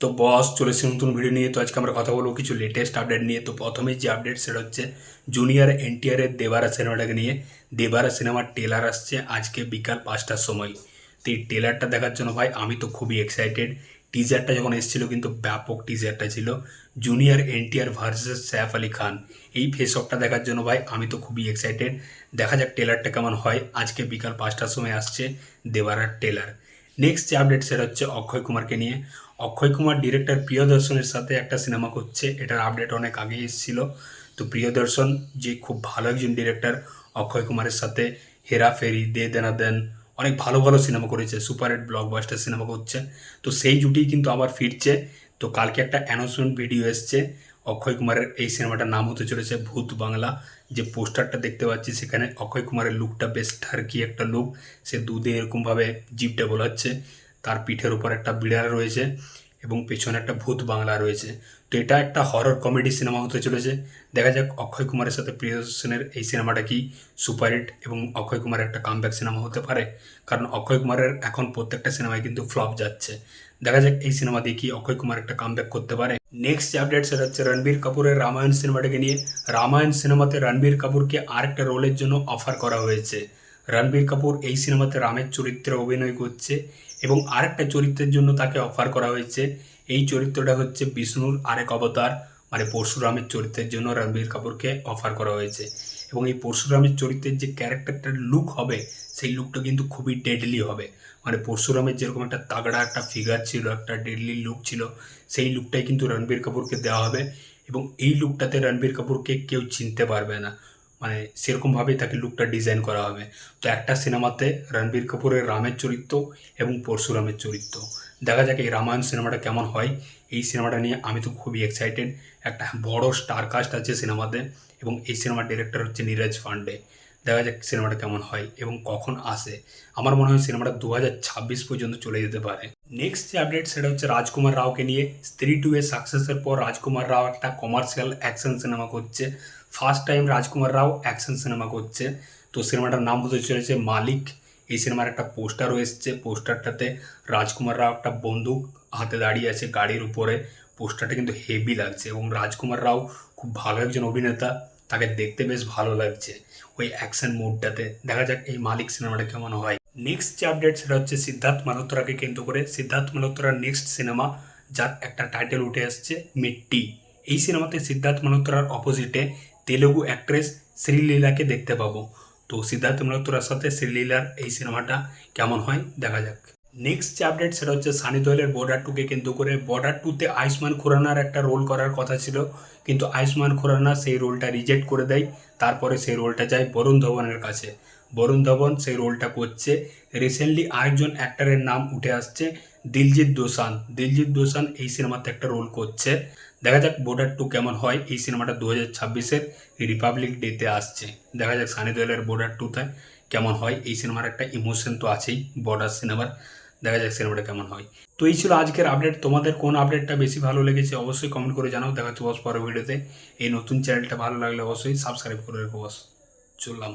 তো বস চলেছে নতুন ভিডিও নিয়ে, তো আজকে আমরা কথা বলব কিছু লেটেস্ট আপডেট নিয়ে। তো প্রথমে যে আপডেট সেটা হচ্ছে জুনিয়র এনটিআরের দেবারা সিনেমাটাকে নিয়ে। দেবারা সিনেমার টেলার আসছে আজকে বিকাল পাঁচটার সময়। তো এই টেলারটা দেখার জন্য ভাই আমি তো খুবই এক্সাইটেড টিজারটা যখন এসেছিল কিন্তু ব্যাপক টিজারটা ছিল। Junior NTR versus Saif Ali Khan. এই ফেস অফটা দেখার জন্য ভাই আমি তো খুবই এক্সাইটেড দেখা যাক টেলারটা কেমন হয়। আজকে বিকাল পাঁচটার সময় আসছে দেবারার টেলার নেক্সট যে আপডেট সেটা হচ্ছে অক্ষয় কুমারকে নিয়ে। অক্ষয় কুমার ডিরেক্টর প্রিয়দর্শনের সাথে একটা সিনেমা করছে। এটার আপডেট অনেক আগে এসেছিল। তো প্রিয়দর্শন, যে খুব ভালো একজন ডিরেক্টর অক্ষয় কুমারের সাথে হেরা ফেরি, দে দেনা দেন, অনেক ভালো ভালো সিনেমা করেছে। সুপার হিট ব্লকবাস্টার সিনেমা করছে। তো সেই জুটি কিন্তু আবার ফিরছে। তো কালকে একটা অ্যানাউন্সমেন্ট ভিডিও এসছে। অক্ষয় কুমারের এই সিনেমাটার নাম হতে চলেছে ভূত বাংলা। যে পোস্টারটা দেখতে পাচ্ছি, সেখানে অক্ষয় কুমারের লুকটা বেশ ঠার্কি একটা লুক সে দুধে এরকমভাবে জিপটা বোলাচ্ছে তার পিঠের উপর একটা বিড়াল রয়েছে এবং পেছনে একটা ভূত বাংলা রয়েছে। তো এটা একটা হরর কমেডি সিনেমা হতে চলেছে। দেখা যাক অক্ষয় কুমারের সাথে প্রিয়দর্শনের এই সিনেমাটা কি সুপারহিট এবং অক্ষয় কুমারের একটা কামব্যাক সিনেমা হতে পারে। কারণ অক্ষয় কুমারের এখন প্রত্যেকটা সিনেমায় কিন্তু ফ্লপ যাচ্ছে। দেখা যাক এই সিনেমা দিয়ে কি অক্ষয় কুমার একটা কামব্যাক করতে পারে। নেক্সট যে আপডেট সেটা হচ্ছে রণবীর কাপুরের রামায়ণ সিনেমাটাকে নিয়ে। রামায়ণ সিনেমাতে রণবীর কাপুরকে আরেকটা রোলের জন্য অফার করা হয়েছে। রণবীর কাপুর এই সিনেমাতে রামের চরিত্রে অভিনয় করছে এবং আরেকটা চরিত্রের জন্য তাকে অফার করা হয়েছে। এই চরিত্রটা হচ্ছে বিষ্ণুর আরেক অবতার মানে পরশুরামের চরিত্রের জন্য রণবীর কাপুরকে অফার করা হয়েছে। এবং এই পরশুরামের চরিত্রের যে ক্যারেক্টারটার লুক হবে, সেই লুকটা কিন্তু খুবই ডেডলি হবে। মানে পরশুরামের যেরকম একটা তাগড়া একটা ফিগার ছিল, একটা ডেডলি লুক ছিল, সেই লুকটাই কিন্তু রণবীর কাপুরকে দেওয়া হবে। এবং এই লুকটাতে রণবীর কাপুরকে কেউ চিনতে পারবে না। মানে সেরকমভাবেই তাকে লুকটা ডিজাইন করা হবে। তো একটা সিনেমাতে রণবীর কাপুরের রামের চরিত্র এবং পরশুরামের চরিত্র। দেখা যাক এই রামায়ণ সিনেমাটা কেমন হয়। এই সিনেমাটা নিয়ে আমি তো খুবই এক্সাইটেড একটা বড় স্টার কাস্ট আছে সিনেমাতে এবং এই সিনেমার ডিরেক্টর হচ্ছে নীরজ পান্ডে। দেখা যাক সিনেমাটা কেমন হয় এবং কখন আসে। আমার মনে হয় সিনেমাটা দু হাজার ছাব্বিশ পর্যন্ত চলে যেতে পারে। নেক্সট যে আপডেট সেটা হচ্ছে রাজকুমার রাওকে নিয়ে। স্ত্রী টু এর সাকসেসের পর রাজকুমার রাও একটা কমার্শিয়াল অ্যাকশন সিনেমা করছে। First time Rajkumar Rao action cinema করছে। তো সিনেমাটার নাম হতে চলেছে মালিক। এই সিনেমার একটা পোস্টারও এসছে। পোস্টারটাতে রাজকুমার রাও একটা বন্দুক হাতে দাঁড়িয়ে আছে গাড়ির উপরে। পোস্টারটা কিন্তু হেভি লাগছে এবং রাজকুমার রাও খুব ভালো একজন অভিনেতা। তাকে দেখতে বেশ ভালো লাগছে ওই অ্যাকশন মুডটাতে দেখা যাক এই মালিক সিনেমাটা কেমন হয়। নেক্সট যে আপডেট সেটা হচ্ছে সিদ্ধার্থ মালহোত্রাকে কেন্দ্র করে। সিদ্ধার্থ মালহোত্রার নেক্সট সিনেমা যার একটা টাইটেল উঠে আসছে, মিট্টি। এই সিনেমাতে সিদ্ধার্থ মালহোত্রার অপোজিটে তেলেগু অ্যাক্ট্রেস শ্রীলীলাকে দেখতে পাবো তো সিদ্ধার্থ মালহোত্রার সাথে শ্রীলীলার এই সিনেমাটা কেমন হয় দেখা যাক নেক্সট যে আপডেট সেটা হচ্ছে সানি দোয়েলের বর্ডার টুকে কেন্দ্র করে বর্ডার টুতে আয়ুষ্মান খুরানার একটা রোল করার কথা ছিল। কিন্তু আয়ুষ্মান খুরানা সেই রোলটা রিজেক্ট করে দেয়। তারপরে সেই রোলটা যায় বরুণ ধবনের কাছে। বরুণ ধবন সেই রোলটা করছে। রিসেন্টলি আরেকজন অ্যাক্টারের নাম উঠে আসছে দিলজিৎ দোসান দিলজিৎ দোসান এই সিনেমাতে একটা রোল করছে। দেখা যাক বর্ডার টু কেমন হয়। এই সিনেমাটা দু হাজার ছাব্বিশের রিপাবলিক ডেতে আসছে। দেখা যাক সানি দোয়েলের বর্ডার টুতে কেমন হয়। এই সিনেমার একটা ইমোশন তো আছেই বর্ডার সিনেমার দেখা যাক সিনেমাটা কেমন হয়। তো এই ছিল আজকের আপডেট তোমাদের কোন আপডেটটা বেশি ভালো লেগেছে অবশ্যই কমেন্ট করে জানাও। দেখা হচ্ছে বস পরের ভিডিওতে এই নতুন চ্যানেলটা ভালো লাগলে অবশ্যই সাবস্ক্রাইব করে রেখো বস। চললাম।